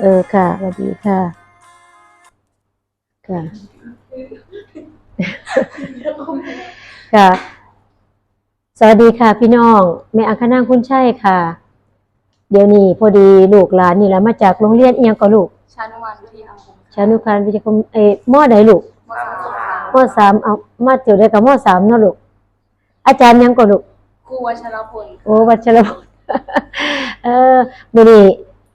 เออค่ะสวัสดีค่ะ ค่ะ ค่ะ สวัสดีค่ะ พี่น้อง แม่อังคณางคุณชัยค่ะ เดี๋ยวนี้พอดีลูกหลานนี่แหละมาจากโรงเรียนเอียงก็ลูก ชานุมานวิทยาคมชานุการวิทยาคมเอ้มอใดลูกมสามค่ะมอสามเอามาเจียวได้กับมอสามเนาะลูก อาจารย์ยังก็ลูกครูวัชรพลโอ้วัชรพลเออมื้อนี้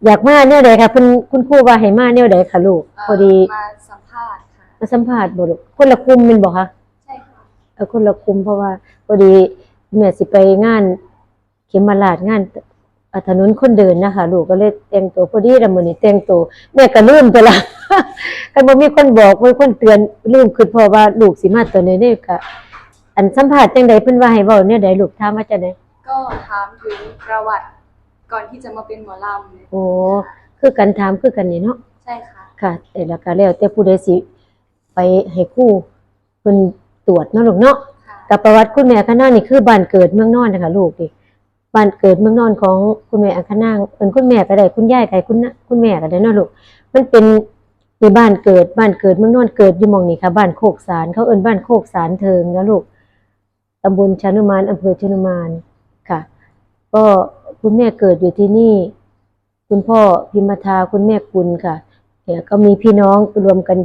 อยากมาแนวใดค่ะคุณคุณครูว่าให้มาแนวใดค่ะลูกเอ่อพอดีมาสัมภาษณ์ค่ะมาสัมภาษณ์บ่ลูกคนละกลุ่มแม่นบ่คะใช่ค่ะเออคนละกลุ่มเพราะว่าพอดีแม่สิไปงาน เขมราชงานอ่าถนนคนเดินนะคะลูกก็เลยแต่งตัวพอดีแล้วมื้อนี้แต่งตัวแม่ก็ลืมไปละคันบ่มีคนบอกบ่มีคนเตือนลืมคือเพราะว่าลูกสิมาตัวนี้นี่ก็อันสัมภาษณ์จังใดเพิ่นว่าให้เว้าแนวใดลูกถามว่าจังไดก็ถามถึงประวัติ ก่อนที่จะมาเป็นหมอลำโอ้คือกันถามคือกันนี่เนาะใช่ค่ะค่ะแต่ละก็แล้วแต่ผู้ใดสิไปให้ครู่เพิ่นตรวจเนาะลูกเนาะค่ะกับประวัติคุณแม่คณางนี่คือบ้านเกิดเมืองนอนนะคะลูกดิบ้านเกิดเมืองนอนของคุณแม่อังคณางเป็นคุณแม่ก็ได้คุณยายก็ได้คุณน้าคุณแม่ก็ได้เนาะลูกมันเป็นในบ้านเกิดบ้านเกิดเมืองนอนเกิดอยู่หมองนี่ค่ะบ้านโคกสารเขาเอิ้นบ้านโคกสารเทิงนะลูกตำบลชานุมานอำเภอชานุมานค่ะ ก็ คุณแม่เกิดอยู่ที่นี่ คุณพ่อพิมทาคุณแม่กุลค่ะเนี่ยก็มีพี่น้องรวมกัน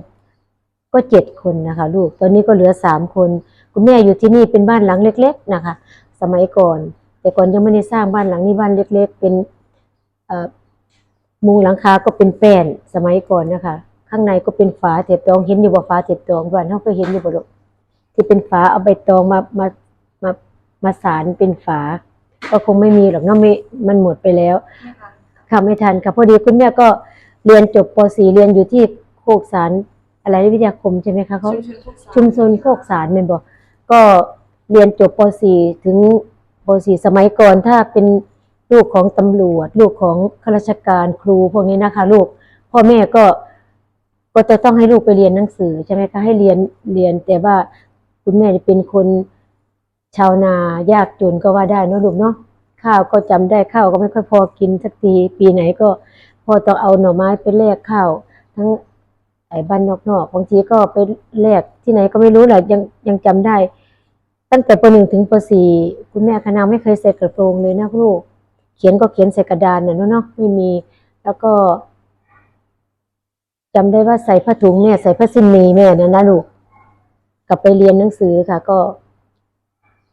ก็เจ็ดคนนะคะ ลูกตอนนี้ก็เหลือสามคน คุณแม่อยู่ที่นี่เป็นบ้านหลังเล็ก ๆนะคะ สมัยก่อน แต่ก่อนยังไม่ได้สร้างบ้านหลังนี้บ้านเล็ก ๆ เป็นมุงหลังคาก็เป็นแป้นสมัยก่อนนะคะ ข้างในก็เป็นฝาเถบตองเห็นอยู่บ่ฝาเถบตองบ้านเขาก็เห็นอยู่บ่ลูกที่เป็นฝาเอาใบตองมามามามาสารเป็นฝา ก็คงไม่มีหรอกเนาะไม่มันหมดไปแล้วนี่ค่ะค่ะไม่ทันค่ะพอดีคุณแม่ก็เรียนจบป .4 เรียนอยู่ที่โคกสารอะไรวิทยาคมใช่ไหมคะเขาชุมชนทุกสาชุมชนโคกสารเมนบอกก็เรียนจบป .4 ถึงป .4 สมัยก่อนถ้าเป็นลูกของตำรวจ ลูกของข้าราชการครูพวกนี้นะคะ ลูกพ่อแม่ก็ก็จะต้องให้ลูกไปเรียนหนังสือใช่ไหมคะให้เรียนเรียนแต่ว่าคุณแม่เป็นคน ชาวนายากจนก็ว่าได้เนอะลูกเนาะข้าวก็จำได้ข้าวก็ไม่ค่อยพอกินสักทีปีไหนก็พอต้องเอาหน่อไม้ไปแลกข้าวทั้งไอ้บ้านนอกๆบางทีก็ไปแลกที่ไหนก็ไม่รู้แหละยังยังจำได้ ตั้งแต่ปหนึ่งถึงปสี่คุณแม่คณะไม่เคยใส่กระโปรงเลยนะลูก เขียนก็เขียนใส่กระดานเนาะเนาะไม่มี แล้วก็จำได้ว่าใส่ผ้าถุงแม่ใส่ผ้าสิ้นมีแม่นะนะลูกกลับไปเรียนหนังสือค่ะ ก็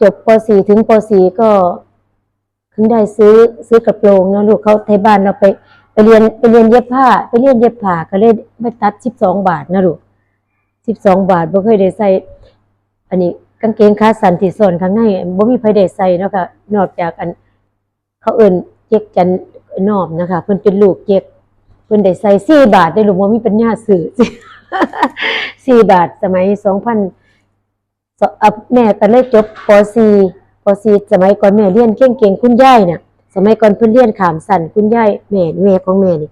จบปสี่ถึงปสี่ก็ถึงได้ซื้อซื้อกระโปรงนะลูกเขาไทยบ้านเราไปไปเรียนไปเรียนเย็บผ้า ไปเรียนเย็บผ้าก็เลยไปตัดสิบสองบาทนะลูกสิบสองบาทบ่เคยได้ใส่อันนี้กางเกงขาสั้นที่ส่วนข้างในบ่มีไผได้ใส่เนาะค่ะนอกจากอัน เขาเอิ้นเจ๊กจันนอบนะคะเพิ่นเป็นลูกเจ๊กเพิ่นได้ใส่สี่บาทได้ลูกบ่มีปัญญาซื้อสี่บาทสมัยสองพัน แม่ก็เลยจบป .4 ป .4 สมัยก่อนแม่เรียนเก่งๆคุณย่ายน่ะสมัยก่อนเพิ่นเรียนขามสั่นคุณย่ายแม่แม่ของแม่นี่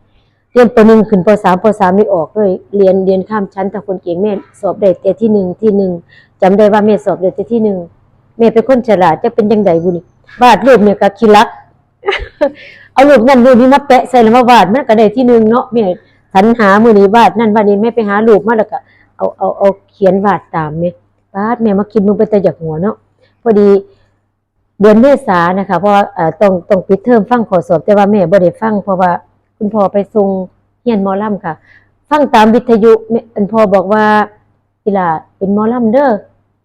เรียนปหนึ่งขึ้นปสามปสามนี่ออกเลยเรียนเรียนข้ามชั้นแต่คนเก่งแม่สอบได้แต่ที่หนึ่งที่หนึ่งจำได้ว่าแม่สอบได้แต่ที่หนึ่งแม่เป็นคนฉลาดจะเป็นยังไงบุนี่วาดรูปเนี่ยก็คิลัก เอารูปนั่นรูปนี้มาแปะใส่แล้วมาวาดมันก็ได้ที่หนึ่งเนาะแม่สรรหามือนี้วาดนั่นวาดนี้แม่ไปหารูปมาแล้วก็เอาเอาเอาเขียนวาดตามแม่ วาแม่มาคิดมึงเป็นแต่จากหัวเนาะพอดีเดือนเมษานะคะเพราะเอ่อต้องต้องปิดเทอมฟังขอสอบ แต่ว่าแม่บ่ได้ฟังเพราะว่าคุณพ่อไปส่งเฮียนมอลำค่ะ ฟังตามวิทยุแม่อันพ่อบอกว่าอีลาเป็นมอลำเด้อ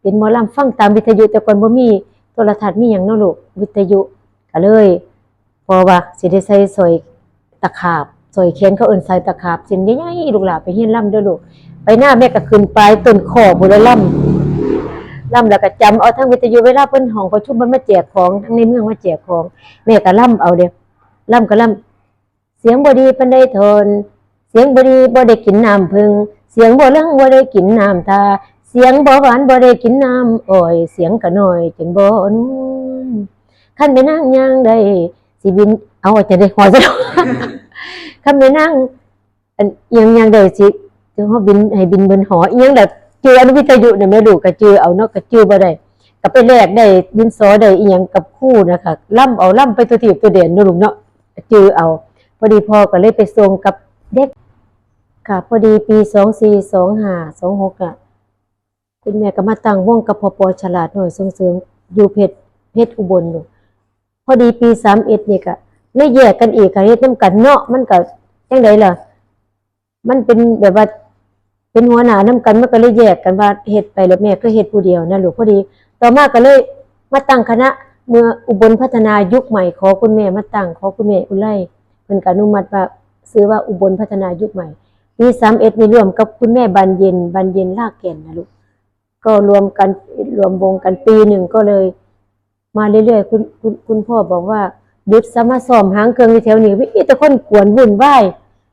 เป็นมอลำฟังตามวิทยุแต่ก่อนบ่มีโทรทัศน์มีหยังเนาะลูกวิทยุก็เลยพอว่าสิได้ใส่สอยตะขาบสอยแขนเขาเอิ้นใส่ตะขาบสินใหญ่ๆลูกหลาไปเฮียนลำเด้อลูกไปหน้าแม่ก็ขึ้นปต้นคอพุ่นเลยลำ ล่ำแล้วก็จำเอาทั้งวิทยุเวลาเพิ่นห้องประชุมมันมาแจกของทั้งในเมืองมาแจกของแม่ก็ล่ำเอาเด้อล่ำก็ล่ำเสียงบ่ดีปานใดทน เสียงบ่ดีบ่ได้กินน้ำพึ่งเสียงบ่เรื่องบ่ได้กินน้ำทาเสียงบ่หวานบ่ได้กินน้ำอ้อยเสียงก็น้อยจึงบ่นุ่มคันไปนั่งย่างได้สิบินเอาจะได้หัวซะแล้นไปนั่งอันยังย่างได้สิจะเฮาบินให้บินบนหอยังแบบ จืออนุวิทยุเนี่ยแม่ลูกก็จือเอาเนาะก็จือบ่ได้ก็ไปแลกได้ดินสอได้อีหยังกับคู่นะคะล่ำเอาล่ำไปตัวทีบตัวเด่นเนาะลูกเนาะจือเอาพอดีพ่อก็เลยไปส่งกับเด็กค่ะพอดีปีสองสี่สองห้าสองหกอะคุณแม่ก็มาตั้งวงกับพอปอฉลาดหน่อยส่งเสริมอยู่เพชรเพชรอุบลพอดีปีสามเอ็ดนี่ก็เลยแยกกันอีกค่ะเฮ็ดน้ำกันเนาะมันก็ยังไงล่ะ มันเป็นแบบว่า เป็นหัวหน้าน้ำกันมันก็เลยแยกกันว่าเฮ็ดไปแล้วแม่ก็เฮ็ดผู้เดียวนะลูกพอดี ต่อมาก็เลยมาตั้งคณะเมื่ออุบลพัฒนายุคใหม่ขอคุณแม่มาตั้งขอคุณแม่อุไลเพิ่นก็อนุมัติว่าซื้อว่าอุบลพัฒนายุคใหม่ปี31นี่รวมกับคุณแม่บานเย็นบานเย็นลากแก่นนะลูกก็รวมกันรวมวงกันปีหนึ่งก็เลย มาเรื่อยๆคุณคุณคุณพ่อบอกว่าหยุดซะมาซ้อมหางเครื่องอยู่แถวนี้มีแต่คนกวนวุ่นวาย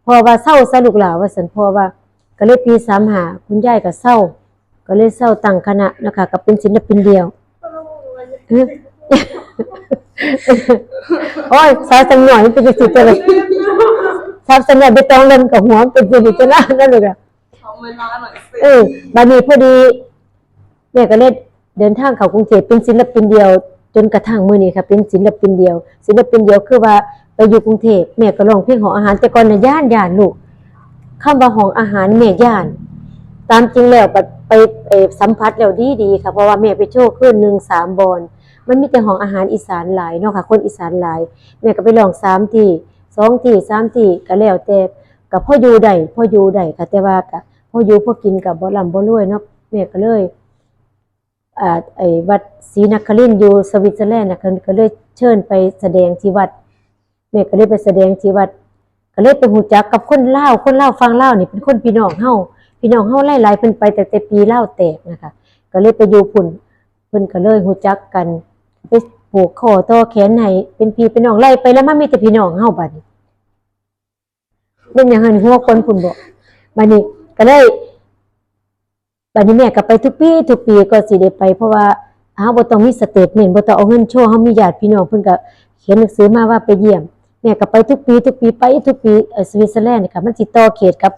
พอว่าเศร้าซะลูกหล่าว่าสันพอว่า ก็เลยปี35คุณยายก็เศร้า ก็เลยเศร้าตั้งคณะนะคะก็เป็นศิลปินเดียวเออโอ้ยสาวสังหน่อยมันเป็นสิจะเลยสาวสังหน่อยไปตองเล่นกับหัวมันเป็นสิจะน่านั่นเลยอะขอเวลาหน่อยสิเออบัดนี้พอดีแม่ก็เลยเดินทางเข้ากรุงเทพเป็นศิลปินเดียว จนกระทั่งมื้อนี้ค่ะ เป็นศิลปินเดียว ศิลปินเดียวคือว่าไปอยู่กรุงเทพแม่ก็ร้องเพลงของอาหารแต่ก่อนน่ะย่านย่านลูก คำว่าของอาหารแม่ย่าน ตามจริงแล้วบัดไปสัมผัสแล้วดีดีค่ะเพราะว่าแม่ไปโชว์ขึ้นหนึ่งสามบอลมันมีแต่ของอาหารอีสานหลายเนาะค่ะ คนอีสานหลาย แม่ก็ไปลองสามที่สองที่สามที่ก็แล้วแต่กับพ่ออยู่ได้พ่ออยู่ได้ค่ะแต่ว่ากับพ่ออยู่พ่อกินกับบ่ลำบ่รวยเนาะแม่ก็เลยอ่าไอ้วัดศรีนครินทร์อยู่สวิตเซอร์แลนด์นะเพิ่นก็เลยเชิญไปแสดงที่วัดแม่ก็เลยไปแสดงที่วัด ก็เลยไปหูจักกับคนเล่าคนเล่าฟังเล่านี่เป็นคนพี่น้องเฮาพี่น้องเฮาหลายๆเพิ่นไปแต่แต่ปีเล่าแตกนะคะ ก็เลยไปอยู่พุ่นเพิ่นก็เลยหูจักกันไปผูกคอต่อแขนให้เป็นพี่เป็นน้องไล่ไปแล้วมันมีแต่พี่น้องเฮาบัดนี้เป็นอย่างนั้นหัวคนพุ่นบ่บัดนี้ก็เลยบัดนี้แม่ก็ไปทุกปีทุกปีก็สิได้ไป เพราะว่าเฮาบ่ต้องมีสเตทเมนต์บ่ต้องเอาเงินโชว์เฮามีญาติพี่น้องเพิ่นก็เขียนหนังสือมาว่าไปเยี่ยม แม่ก็ไปทุกปีทุกปีไปทุกปีสวิตเซอร์แลนด์นี่ค่ะมันสิต่อเขตกับ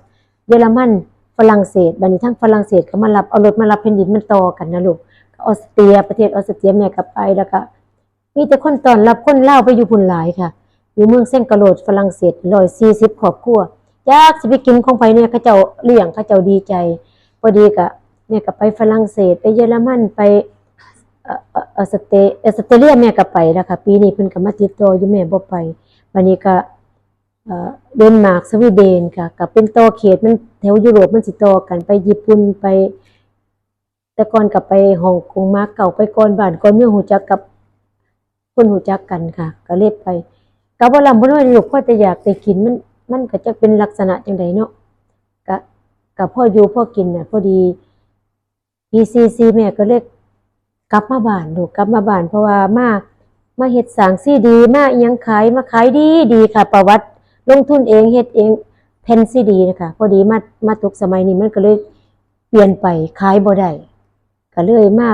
เยอรมันฝรั่งเศสบัดนี้ทั้งฝรั่งเศสก็มารับเอารถมารับแผ่นดินมันต่อกันนะลูกออสเตรียประเทศออสเตรียแม่ก็ไปแล้วก็มีแต่คนตอนรับคนเล่าไปอยู่พุ่นหลายค่ะ อยู่เมืองเส้นกะโหลดฝรั่งเศสร้อยสี่สิบครอบครัวยากสิไปกินของไปเนี่ยเขาเจ้าเลี้ยงเขาเจ้าดีใจพอดีกะเนี่ยก็ไปฝรั่งเศสไปเยอรมันไปเออเออสเตรออสเตรเลียแม่ก็ไปแล้วค่ะปีนี้เพิ่นก็มาติดต่ออยู่แม่บ่ไป วันนี้ก็เอ่อเดนมาร์กสวีเดนค่ะก็เป็นต่อเขตมันแถวยุโรปมันสิต่อกันไปญี่ปุ่นไป แต่ก่อนกับไปฮ่องกงมาเก่าไปก่อนบ้านก่อนเมือหูจักกับคนหูจักกันค่ะ ก็เลยไปกับว่าลำบ่น้อยลูกพ่อแต่อยากได้กินมันมันก็จะเป็นลักษณะจังไดเนาะก็กับพ่ออยู่พ่อกินน่ะพอดีปีซีซีแม่ก็เลยกลับมาบ้านลูกกลับมาบ้านเพราะว่ามา มาเฮ็ดสางซีดีมาอิหยังขายมาขายดีดีค่ะ ประวัติลงทุนเองเฮ็ดเองแผ่นซีดีนะคะพอดีมามาตกสมัยนี้มันก็เลยเปลี่ยนไปขายบ่ได้ก็เลยมา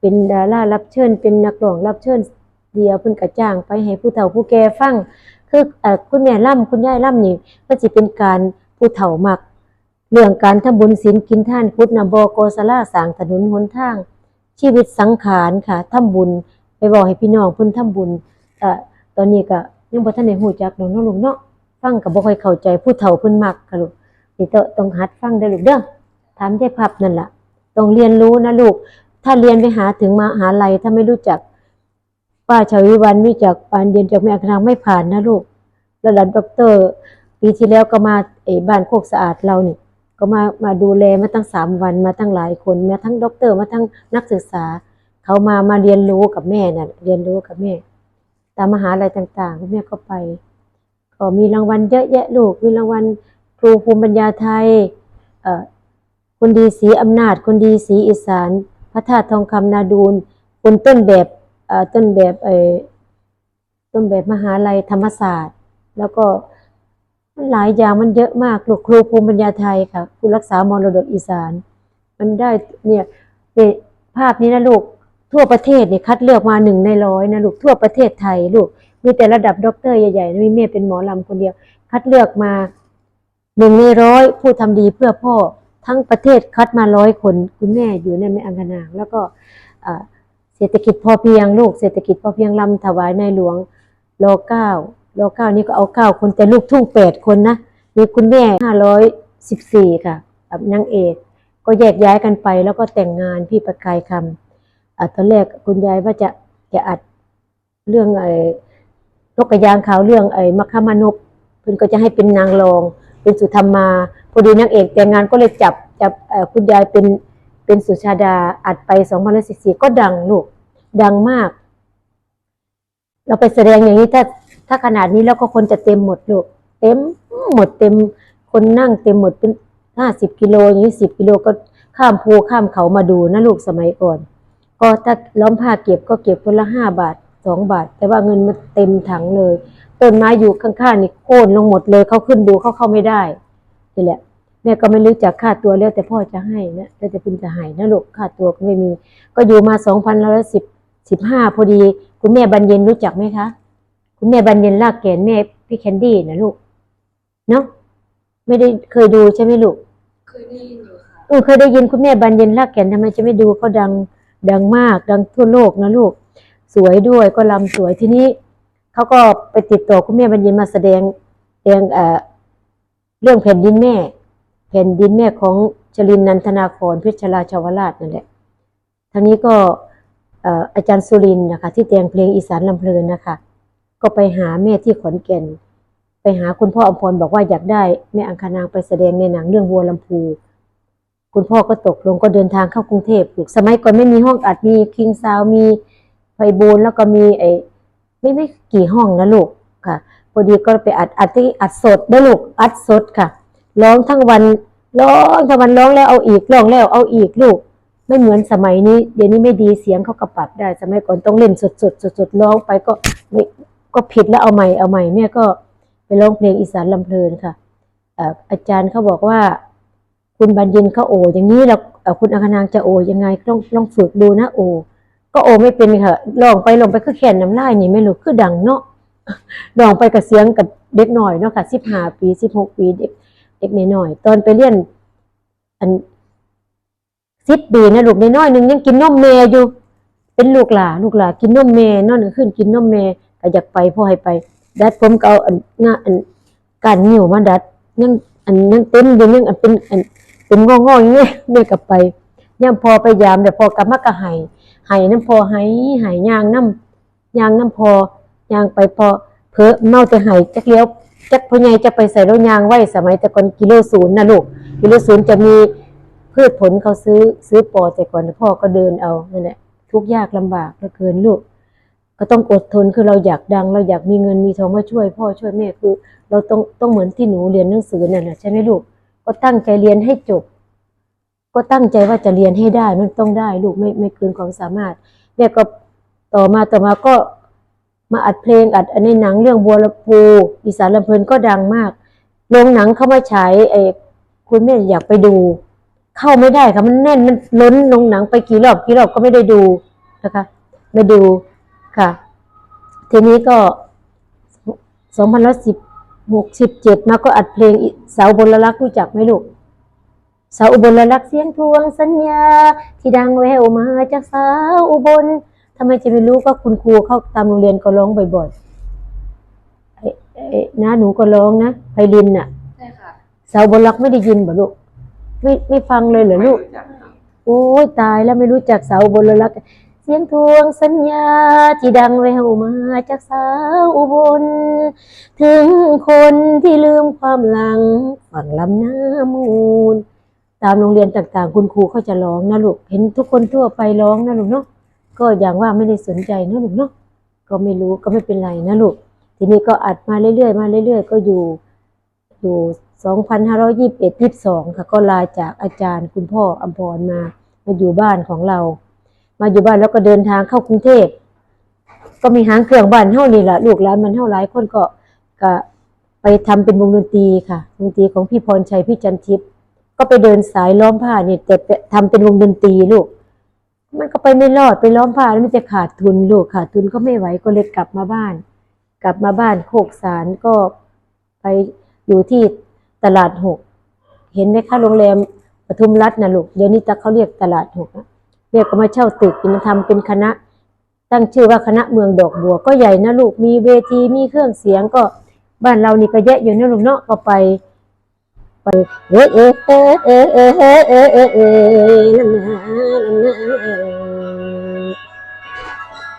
เป็นดารารับเชิญ เป็นนักร้องรับเชิญเดียวเพิ่นก็จ้างไปให้ผู้เฒ่าผู้แก่ฟังคือเอ่อคุณแม่ล่ำคุณยายล่ำนี่มันสิเป็นการผู้เฒ่ามักเรื่องการทำบุญศีลกินท่านพุทธนาบโกศลาสางถนนหนทาง ชีวิตสังขารค่ะทำบุญ ไปบอกให้พี่น้องเพิ่นทำบุญเอ่ตอนนี้ก็ยังบ่ทันได้ฮู้จักดอกเนาะลูกเนาะฟังก็บ่ค่อยเข้าใจผู้เฒ่าเพิ่นมักค่ะลูกนี่ต้องต้องหัดฟังเด้ลูกเด้อถามยายพับนั่นล่ะต้องเรียนรู้นะลูก ถ้าเรียนไปหาถึงมหาลัยถ้าไม่รู้จัก ป้าชาวิวันไม่จากปานเรียนจากแม่คณะไม่ผ่านนะลูกระดับด็อกเตอร์ปีที่แล้วก็มาเออบ้านโคกสะอาดเรานี่ก็มามาดูแลมาตั้งสามวันมาตั้งหลายคนมาทั้งด็อกเตอร์มาทั้งนักศึกษา เขามามาเรียนรู้กับแม่น่ะเรียนรู้กับแม่ ตามมหาลัยต่างๆแม่ก็ไป ก็มีรางวัลเยอะแยะลูกมีรางวัลครูภูมิปัญญาไทยเอ่อคนดีสีอำนาจ คนดีสีอีสาน พระธาตุทองคำนาดูลคนต้นแบบเอ่อต้นแบบเอ่อต้นแบบมหาลัยธรรมศาสตร์ แล้วก็มันหลายอย่างมันเยอะมากลูกครูภูมิปัญญาไทยค่ะผู้รักษามรดกอีสาน มันได้เนี่ยเนี่ยภาพนี้นะลูก ทั่วประเทศเนี่ยคัดเลือกมาหนึ่งในร้อยนะลูกทั่วประเทศไทยลูกมีแต่ระดับด็อกเตอร์ใหญ่ๆนะมีแม่เป็นหมอลำคนเดียว คัดเลือกมาหนึ่งในร้อยผู้ทำดีเพื่อพ่อทั้งประเทศคัดมาร้อยคนคุณแม่อยู่ในแม่อังคณางแล้วก็เศรษฐกิจพอเพียงลูกเศรษฐกิจพอเพียงลำถวายในหลวงรอเก้ารอเก้านี่ก็เอาเก้าคนแต่ลูกทุ่งแปดคนนะมีคุณแม่ห้าร้อยสิบสี่ค่ะกับนางเอกก็แยกย้ายกันไปแล้วก็แต่งงานพี่ประกายคำ ตอนแรกคุณยายว่าจะจะอัดเรื่องไอ้นกกระยางขาวเรื่องไอ้มัคคามานพเพิ่นก็จะให้เป็นนางรอง เป็นสุธรรมา พอดีนางเอกแต่งงานก็เลยจับจับคุณยายเป็นเป็นสุชาดาอัดไปสองพันสิบสี่ก็ดังลูกดังมาก เราไปแสดงอย่างนี้ถ้าถ้าขนาดนี้แล้วก็คนจะเต็มหมดลูกเต็มหมดเต็มคนนั่งเต็มหมดเป็นห้าสิบกิโลอย่างนี้สิบกิโลก็ข้ามภูข้ามเขามาดูนะลูกสมัยก่อน ก็ถ้าล้อมผ้าเก็บก็เก็บคนละห้าบาทสองบาท แต่ว่าเงินมันเต็มถังเลย ต้นไม้อยู่ข้างๆนี่โค่นลงหมดเลยเขาขึ้นดูเขาเข้าไม่ได้นี่แหละแม่ก็ไม่รู้จักค่าตัวแล้วแต่พ่อจะให้นะแล้วแต่คุณจะให้นะลูกค่าตัวก็ไม่มี ก็อยู่มาสองพันร้อยสิบสิบห้าพอดี คุณแม่บรรเย็นรู้จักไหมคะ คุณแม่บรรเย็นลากแกนแม่พี่แคนดี้นะลูกเนาะไม่ได้เคยดูใช่ไหมลูก เคยได้ยินอยู่ค่ะเออเคยได้ยินคุณแม่บรรเย็นลากแก่นทำไมจะไม่ดูเขาดัง ดังมากดังทั่วโลกนะลูก สวยด้วยก็ลำสวยทีนี้เขาก็ไปติดต่อคุณแม่บรรย็นมาแสดงแสดงเอ่อเรื่องแผ่นดินแม่ แผ่นดินแม่ของชลินนันทนาครเพชรราชาวราชนั่นแหละทางนี้ก็อาจารย์สุรินนะคะ ที่แต่งเพลงอีสานลำเพลินนะคะ ก็ไปหาแม่ที่ขอนแก่น ไปหาคุณพ่ออมพรบอกว่าอยากได้แม่อังคณางไปแสดงในหนังเรื่องวัวลำพู คุณพ่อก็ตกลงก็เดินทางเข้ากรุงเทพลูกสมัยก่อนไม่มีห้องอัดมีคิงซาวมีไฟบูนแล้วก็มีไอ้ไม่ไม่กี่ห้องนะลูกค่ะพอดีก็ไปอัดอัดที่อัดสดได้อลูกอัดสดค่ะร้องทั้งวันร้องทั้งวันร้องแล้วเอาอีกร้องแล้วเอาอีกลูก ไม่เหมือนสมัยนี้ เดี๋ยวนี้ไม่ดีเสียงเขากระปรับได้ สมัยก่อนต้องเล่นสดสดสดสดร้องไปก็ไม่ก็ผิดแล้วเอาใหม่เอาใหม่แม่ก็ไปร้องเพลงอีสานลำเพลินค่ะอาจารย์เขาบอกว่า คุณบัญญินเขาโอ อย่างนี้เราคุณอังคางจะโอยังไงต้องลองฝึกดูนะโอ ก็โอไม่เป็นค่ะลองไปลองไปคือแขนน้ำลายนี่ไม่รู้คือดังเนาะลองไปกับเสียงกับเด็กหน่อยเนาะค่ะสิบห้าปีสิบหกปีเด็กเด็กน้อยตอนไปเรียนอันสิบปีนะลูกน้อยหนึ่งยังกินนมแม่อยู่ เป็นลูกหลาลูกหลากินนมแม่นอนกลางคืนกินนมแม่ก็อยากไปพ่อให้ไป ดัดผมก็เอาอันงาอันการนิ้วมาดัดยังอันยังเต็มอยู่ยังอันเป็นอัน เป็นงองๆอย่างเงี้ยแม่กลับไปย่ามพอไปยามแต่พอกลับมาก็หายหายน้ำพอหายหายยางน้ำยางน้ำพอยางไปพอเพอเมาแต่หายจักเลี้ยวจักพ่อใหญ่จะไปใส่รถยางไว้สมัยแต่ก่อนกิโลศูนย์นะลูกกิโลศูนย์จะมีพืชผลเขาซื้อซื้อปอแต่ก่อนพ่อก็เดินเอานั่นแหละทุกยากลำบากเหลือเกินลูก ก็ต้องอดทนคือเราอยากดัง เราอยากมีเงินมีทองมาช่วย พ่อช่วยแม่คือ เราต้องต้องเหมือนที่หนูเรียนหนังสือนั่นแหละใช่ไหมลูก ก็ตั้งใจเรียนให้จบ ก็ตั้งใจว่าจะเรียนให้ได้ มันต้องได้ลูกไม่ไม่เกินความสามารถแม่ก็ต่อมาต่อมาก็มาอัดเพลงอัดอในหนังเรื่องบัวลำพูอีสานลำเพลินก็ดังมากโรงหนังเข้ามาฉายไอ้คุณแม่อยากไปดู เข้าไม่ได้ค่ะมันแน่นมันล้นโรงหนังไปกี่รอบกี่รอบก็ไม่ได้ดูนะคะไม่ดูค่ะ ทีนี้ก็สองพันสิบ หกสิบเจ็ดมาก็อัดเพลงอีสาวบนรักษ์รู้จักไหมลูกสาวอุบลรักษ์เสียงทวงสัญญา ที่ดังแววมาจากสาวอุบลทำไมจะไม่รู้ก็คุณครูเข้าตามโรงเรียนก็ร้องบ่อยๆไอ้ไอ้น้าหนูก็ร้องนะไพลินน่ะใช่ค่ะสาวอุบลรักษ์ไม่ได้ยินบ่ลูกไม่ไม่ฟังเลยเหรอลูกโอ้ยตายแล้วไม่รู้จักสาวอุบลรักษ์ เสียงทวงสัญญาที่ดังแววมาจากสาวอุบล ถึงคนที่ลืมความหลังฝั่งลำน้ามูล ตามโรงเรียนต่างๆ คุณครูเขาจะร้องนะลูก เห็นทุกคนทั่วไปร้องนะลูกเนาะ ก็อย่างว่าไม่ได้สนใจนะลูกเนาะ ก็ไม่รู้ก็ไม่เป็นไรนะลูก ทีนี้ก็อัดมาเรื่อยๆ มาเรื่อย ๆ ก็อยู่ อยู่สองพันห้าร้อยี่สิบเอ็ดยี่สิบสองค่ะ ก็ลาจากอาจารย์คุณพ่ออัมพรมา มาอยู่บ้านของเรา มาอยู่บ้านแล้วก็เดินทางเข้ากรุงเทพ ก็มีหางเครื่องบ้านเท่านี่แหละลูกหลานมันเท่าหลายคนก็ก็ไปทำเป็นวงดนตรีค่ะดนตรีของพี่พรชัยพี่จันทิพย์ก็ไปเดินสายล้อมผ้าเนี่ยแต่ทำเป็นวงดนตรีลูก มันก็ไปไม่รอดไปล้อมผ้าแล้วมันจะขาดทุนลูกขาดทุนก็ไม่ไหวก็เลยกลับมาบ้าน กลับมาบ้านโคกสารก็ไปอยู่ที่ตลาดหกเห็นไหมคะโรงแรมปทุมรัตน์นะลูกเดี๋ยวนี้ตะเขาเรียกตลาดหกนะ เรียกก็มาเช่าตึกมาทำเป็นคณะ ตั้งชื่อว่าคณะเมืองดอกบัว ก็ใหญ่นะลูกมีเวทีมีเครื่องเสียงก็บ้านเรานี่ก็แยะอยู่นะลูกเนาะก็ไป ไปเอ๊ะเอ๊ะเอ๊ะเอ๊ะเอ๊ะเอ๊ะเอ๊ะเอ๊ะเอ๊ะ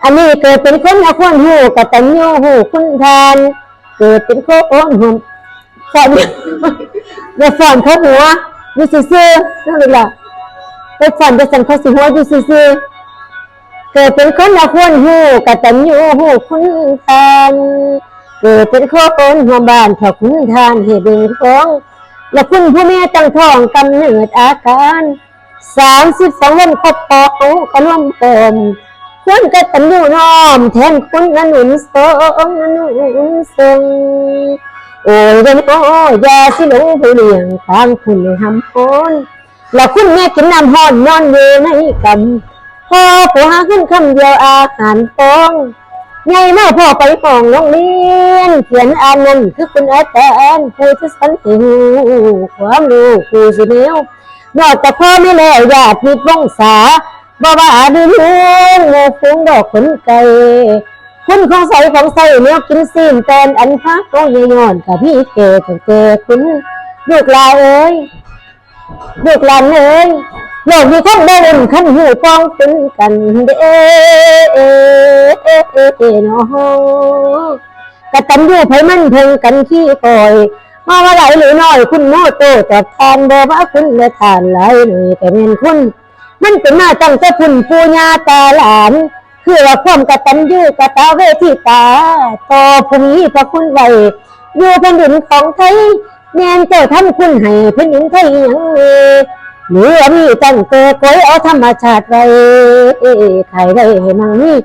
อันนี้เกิดเป็นคนละคนหูกับตัญญูหูคุณทานเกิดเป็นโคโอ้นหุ่มฟอนอย่าฟอนเขาหัวอยู่ซื่อนั่นเลยล่ะ ไปฟอนจะสันเขาสิหัวอยู่ซื่อๆเกิดเป็นคนละควนหูกะตัญญูหูคุณทานเกิดเป็นข้อคนหัวบ้านพระคุณทานให้เบึงของและคุณผู้แม่ตั้งท้องกำเนิดอาการสามสิบสองวันครบปอกก็ร่วมเติมควรกะตัญญูน้อมแทนคุณอนุนทรงอนุนทรงโอ้ยเดนโอ้ยยาสิหลงผู้เลี้ยงทางคุณให้ทำพน แล้วคุณแม่กินน้ำห้อนนอนอยู่ในกำพ่อผู้หาขึ้นคำเดียวอาหารฟองไงแม่พ่อไปห้องโรงเรียนเขียนอานนั่นคือคุณอาจารย์ผู้ที่สันติหูความรู้ครูสิเนียวนอกจากพ่อไม่แล้วญาติมิตรวงศาบ่ว่าดีลุงโมฟุ้งดอกขนไก่คุณของใสของใสแนวกินซีนแตนอันพักก็ยย้อนกับพี่เกตั้งแต่คุณลูกลาเอ้ย ลูกหลานเอ้ยโลกมีคนได้เล่นขั้นหูป้องเป็นกันเด้เอเอเอเอเอเนาะกระตันอยู่ไผมันเพิ่งกันขี้คอยมาว่าไหลหรือน้อยคุณโมโตตอบทานบ่ว่าคุณและทานหลายหน่อยแต่เม่นคุณ มันเป็นมาตั้งแต่พุ่นปูญาตาหลานคือว่าความกระตัญญูกระตาเวทีตาต่อภูมิพระคุณไว้อยู่แผ่นดินของไทย แม่นเจ้าทำคุณให้แผ่นดินไทยยังเอหรือว่ามีตั้งแต่โกยเอาธรรมชาติไว้ไทยได้ให้มังนี่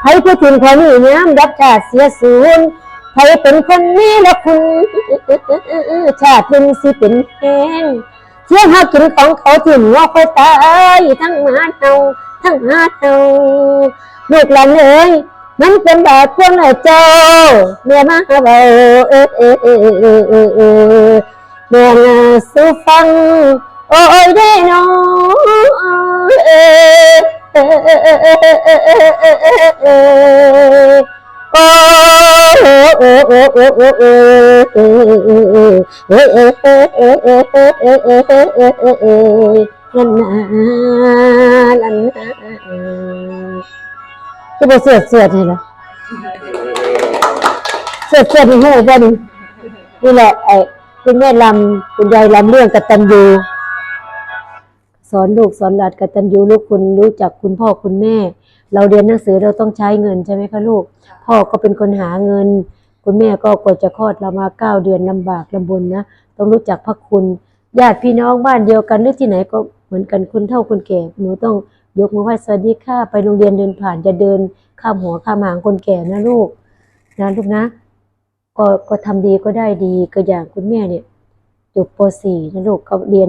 ไผผู้ถึงคนนี้ยามรับชาติเสียศูนย์ไผเป็นคนนี้ละคุณชาติเป็นสิเป็นแหงเที่ยงหากินของเขาถิ่นว่าเขาตายทั้งหมาเฮาทั้งหมาเฮาลูกหลานเอ้ย มันเป็นแบบพวกไหนเจ้าแม่มาเบาเออเออเออเออเออเออแม่นาสู้ฟังโอ้ยได้น้องเออเออเออเออเออเออเออเออโอ้โอ้โอ้โอ้โอ้โอ้เออเออเออเออเออเออเออเออเออเออเออเออเออลันนาลันนา จะไปเสียดเสียดให้เหรอเสียดเสียดให้หูบ่นี่นี่แหละไอ้คุณแม่ลำคุณยายลำเรื่องกตัญญูสอนลูกสอนหลานกตัญญูลูกคุณรู้จักคุณพ่อคุณแม่ เราเรียนหนังสือเราต้องใช้เงินใช่ไหมคะลูก พ่อก็เป็นคนหาเงิน คุณแม่ก็กว่าจะคลอดเรามาเก้าเดือนลำบากลำบนนะต้องรู้จักพระคุณญาติพี่น้องบ้านเดียวกันหรือที่ไหนก็ เหมือนกันคนเฒ่าคนแก่หนูต้องยกมือไหว้สวัสดีค่ะไปโรงเรียนเดินผ่านจะเดินข้ามหัวข้ามหางคนแก่นะลูกนะลูกนะ ก็ก็ทำดีก็ได้ดีก็อย่างคุณแม่เนี่ยจบป .4 นะลูกก็เรียน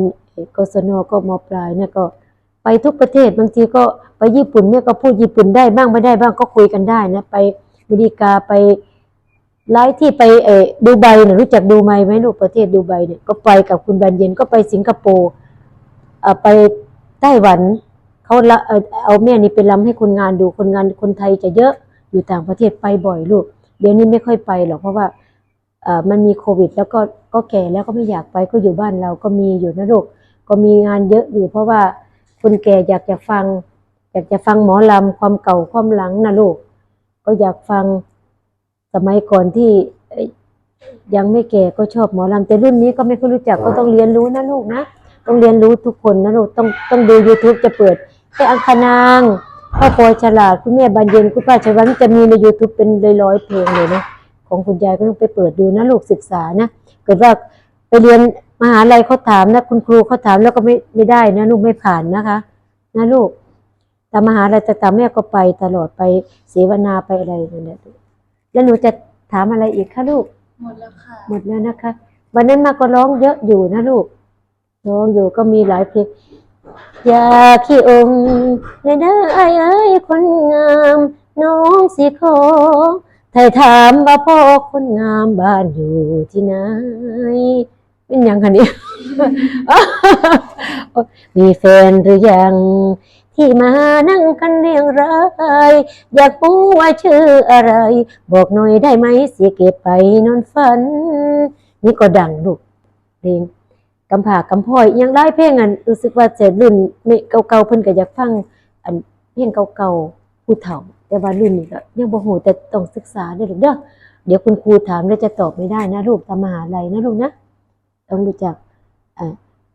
กศนก็มปลายเนี่ยก็ไปทุกประเทศบางทีก็ไปญี่ปุ่นเนี่ยก็พูดญี่ปุ่นได้บ้างไม่ได้บ้างก็คุยกันได้นะไปอเมริกาไปหลายที่ไปเอดูไบเนี่ยรู้จักดูไบไหมลูกประเทศดูไบเนี่ยก็ไปกับคุณบันเย็นก็ไปสิงคโปร์ ไปไต้หวันเขาละเอาแม่นี่ไปรำให้คนงานดูคนงานคนไทยจะเยอะอยู่ต่างประเทศไปบ่อยลูก เดี๋ยวนี้ไม่ค่อยไปหรอกเพราะว่ามันมีโควิด แล้วก็ก็แก่แล้วก็ไม่อยากไปก็อยู่บ้านเราก็มีอยู่นะลูกก็มีงานเยอะอยู่ เพราะว่าคนแก่อยากจะฟัง อยากจะฟังหมอลำความเก่าความหลังนะลูก ก็อยากฟังสมัยก่อนที่ยยังไม่แก่ก็ชอบหมอลำแต่รุ่นนี้ก็ไม่ค่อยรู้จักก็ต้องเรียนรู้นะลูกนะ ต้องเรียนรู้ทุกคนนะลูกต้องต้องดู YouTube จะเปิดแค่อังคณางพ่อปอยฉลาดคุณแม่บานเย็นคุณป้าชวันจะมีใน YouTube เป็นร้อยๆเพลงเลยนะของคุณยายก็ต้องไปเปิดดูนะลูกศึกษานะเกิดว่าไปเรียนมหาลัยเขาถามนะคุณครูเขาถามแล้วก็ไม่ไม่ได้นะลูกไม่ผ่านนะคะนะลูกแต่มหาลัยต่างๆแม่ก็ไปตลอดไปเสวนาไปอะไรนั่นแหละแล้วหนูจะถามอะไรอีกคะลูก หมดแล้วค่ะ หมดแล้วนะคะ วันนั้นมาก็ร้องเยอะอยู่นะลูก ร้องอยู่ก็มีหลายเพลงอยาขี้องค์ในเด้ไอ้เอ้คนงาม น้องสิขอไทยถามว่าพ่อคนงามบ้านอยู่ที่ไหนเป็นยังคะนี่มีแฟนหรือยัง ที่มานั่งกันเรียงรายอยากรู้ว่าชื่ออะไร บอกหน่อยได้ไหมสิเก็บไปนอนฝัน นี่ก็ดังลูกเพลง กำผากำพร้อยยังหลายเพลงอันรู้สึกว่าเจรุ่นไม่เก่าๆเพิ่นก็อยากฟังอันเพลงเก่าๆผู้เฒ่า แต่ว่ารุ่นนี้ก็ยังบ่ฮู้แต่ต้องศึกษาเด้อลูกเด้อเดี๋ยวคุณครูถามแล้วจะตอบไม่ได้นะลูกตามมหาลัยนะลูกนะต้องรู้จักอ่า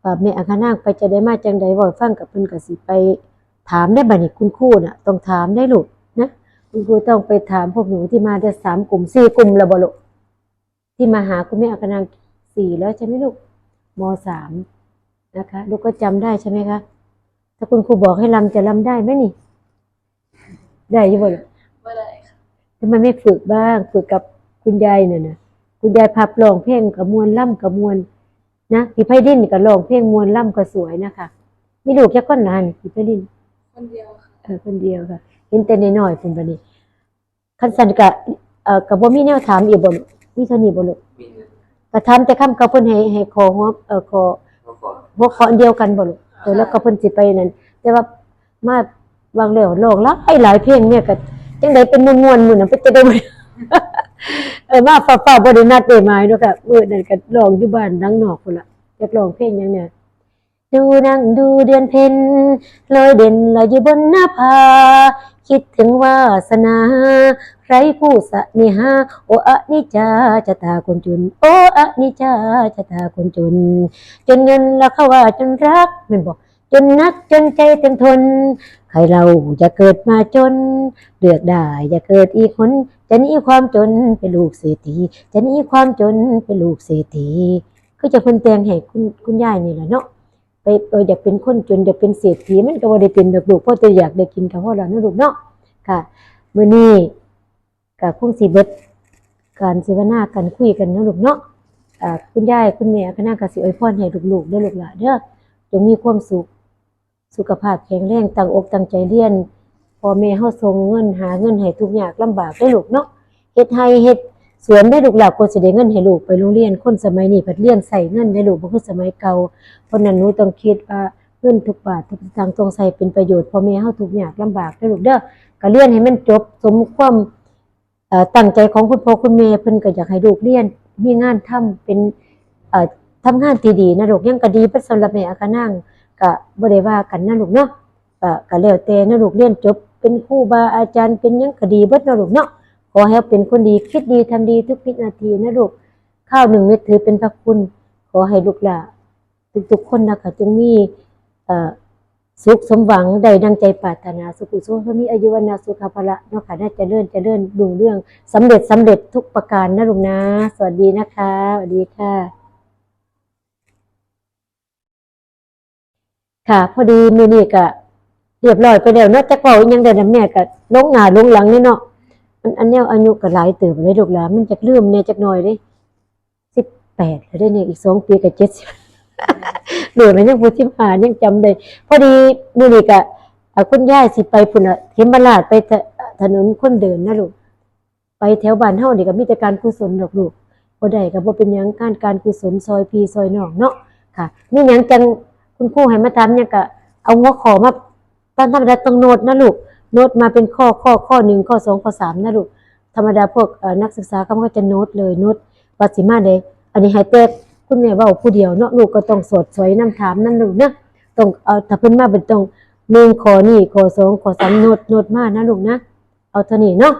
ว่าแม่อาคานางไปจะได้มาจังใดเว้าให้ฟังกับเพิ่นก็สิไปถามได้บัดนี้คุณครูน่ะต้องถามได้ลูกนะคุณครูต้องไปถามพวกหนูที่มาได้สามกลุ่มสี่กลุ่มแล้วบ่ลูกที่มาหาคุณแม่อาคานางสี่แล้วใช่ไหมลูก มสามนะคะลูกก็จำได้ใช่ไหมคะ ถ้าคุณครูบอกให้ลำจะลำได้ไหมนี่ ได้อยังบ่ล่ะเมื่อไรค่ะทำไมไม่ฝึกบ้าง ฝึกกับคุณยายน่ะนะคุณยายพับร้องเพลงกับมวลล่ำกับมวลนะพี่ไพดินก็ร้องเพลงมวลล่ำก็สวยนะคะมีลูกแค่ก้อนนานพี่ไพดินคนเดียวค่ะเออคนเดียวค่ะเห็นแต่น้อยๆเป็นบัดนี้คันสันกะเอ่อกับบ่มีแนวถามอีกบ่ลูกมีเท่านี้บ่ลูกมีเงิน ก็ถามแต่คำเขาเพิ่นให้ให้ขอหัวเอ่อขอก็ก่อนหัวข้ออันเดียวกันบ่ลูกเออแล้วก็เพิ่นสิไปนั่นแต่ว่ามาวางแล้วร้องหลายหลายเพลงเนี่ยก็จังไดเป็นม่วนๆมื้อนั้นเพิ่นจะได้บ่เออมาฟ้าๆบ่ได้นัดได้หมายเนาะค่ะมื้อนั้นก็ร้องอยู่บ้านหลังนอกพุ่นล่ะอยากร้องเพลงหยังเนี่ยดูนั่งดูเดือนเพ็ญลอยเด่นลอยอยู่บนหน้าผา คิดถึงวาสนา ใครผู้สะนิหาโออะนิจาจะตาคนจน โออะนิจาจะตาคนจน จนเงินแล้วเขาว่าจนรักมันบอกจนนักจนใจเต็มทน ใครเราจะเกิดมาจน เลือกได้อย่าเกิดอีกคนจะหนีความจนเป็นลูกเศรษฐีจะหนีความจนเป็นลูกเศรษฐีคือจะเพิ่นแตงให้คุณคุณยายนี่แหละเนาะ ไปเอออยากเป็นคนจนอยากเป็นเศรษฐีมันก็บ่ได้เป็นดอกลูกเพราะแต่อยากได้กินกับพ่อเราเนะลูกเนาะค่ะมื้อนี้ก็คงสิเบิดการเสวนากันคุยกันเนาะลูกเนาะอ่าคุณยายคุณแม่คณะกสิอวยพรให้ลูกๆเด้อลูกหลานเด้อจงมีความสุขสุขภาพแข็งแรงตั้งอกตั้งใจเรียนพ่อแม่เฮาส่งเงินหาเงินให้ทุกยากลำบากได้ลูกเนาะเฮ็ดไร่เฮ็ด สวนได้ลูกหลานก็สิได้เงินให้ลูกไปโรงเรียนคนสมัยนี้เพิ่นเรียนใส่เงินได้ลูกบ่คือสมัยเก่าเพราะนั้นหนูต้องคิดว่าเงินทุกบาททุกสตางค์ต้องใส่เป็นประโยชน์พ่อแม่เฮาทุกอย่างลำบากเด้ลูกเด้อก็เรียนให้มันจบสมความเอ่อตั้งใจของคุณพ่อคุณแม่เพิ่นก็อยากให้ลูกเรียนมีงานทำเป็นเอ่อทำงานที่ดีนะลูกยังก็ดีเพิ่นสำหรับแม่อาคานั่งก็บ่ได้ว่ากันนะลูกเนาะก็ก็แล้วแต่นะลูกเรียนจบเป็นครูบาอาจารย์เป็นหยังก็ดีเบิดนะลูกเนาะ อให้เป็นคนดีคิดดีทำดีทุกวินาทีนะลูกข้าวหนึ่งเม็ดถือเป็นพระคุณ ขอให้ลูกหลานทุกๆคนนะคะจงมีสุขสมหวังใดดังใจปรารถนา สุขุสุขมีอายุวันาสุขภาระเนาะค่ะน่าจะเลื่อนจะเลื่อนดุงเรื่องสำเร็จสำเร็จทุกประการนะลุงนะ สวัสดีนะคะสวัสดีค่ะ ค่ะ พอดีมือนี้ก็เรียบร้อยไปแล้วเนาะจักเว้ายังได้นำแม่ก็ลงหนาลงหลังนี่เนาะ อันอันแนวอายุก็หลายเติบเลยลูกหลานมันจักลืมแน่จักหน่อยเด้18แล้วได้เนี่ยอีกสองปีก็70เหลือมันยังพูดที่ผ่านยังจำได้พอดีมือนี้กะอ่าคุณย่ายสิไปพุ่นอะเทมบลาดไปถนนคนเดินนะลูกไปแถวบ้านเฮานี่ก็มีแต่การกุศลดอกลูกบ่ได้ก็บ่เป็นหยังการการกุศลซอยพี่ซอยน้องเนาะค่ะมีหยังจังคุณครูให้มาทำเนี่ยก็เอาหัวข้อมาตามธรรมดาต้องโน้ตนะลูก โน้ตมาเป็นข้อข้อข้อหนึ่งข้อสองข้อสามนะลูกธรรมดาพวกนักศึกษาเขาก็จะโน้ตเลยโน้ตปรสิมาเด้อันนี้ไฮเต็คุณแม่ว่าผู้เดียวเนาะลูกก็ต้องสดสวยน้ำถามนั่นลูกนะต้องเอาถ้าเพิ่นมาเป็นต้องหนึ่งข้อนี่ข้อสองข้อสามโน้ตโน้ตมานะลูกนะเอาเท่านี้เนาะ